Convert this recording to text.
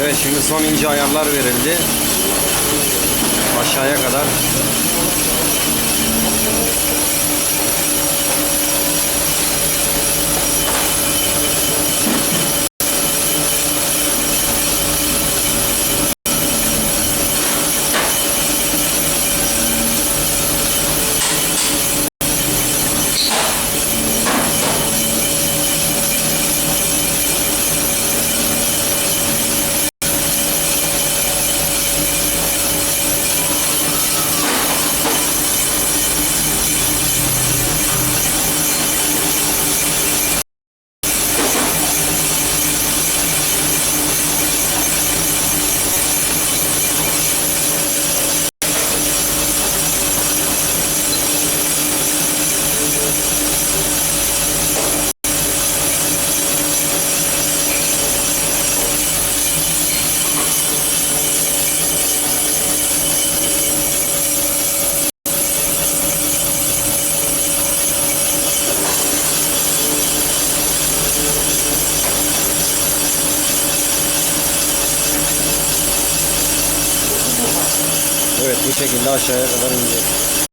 Evet şimdi son ince ayarlar verildi. Aşağıya kadar. Evet bu şekilde aşağıya kadar inecek.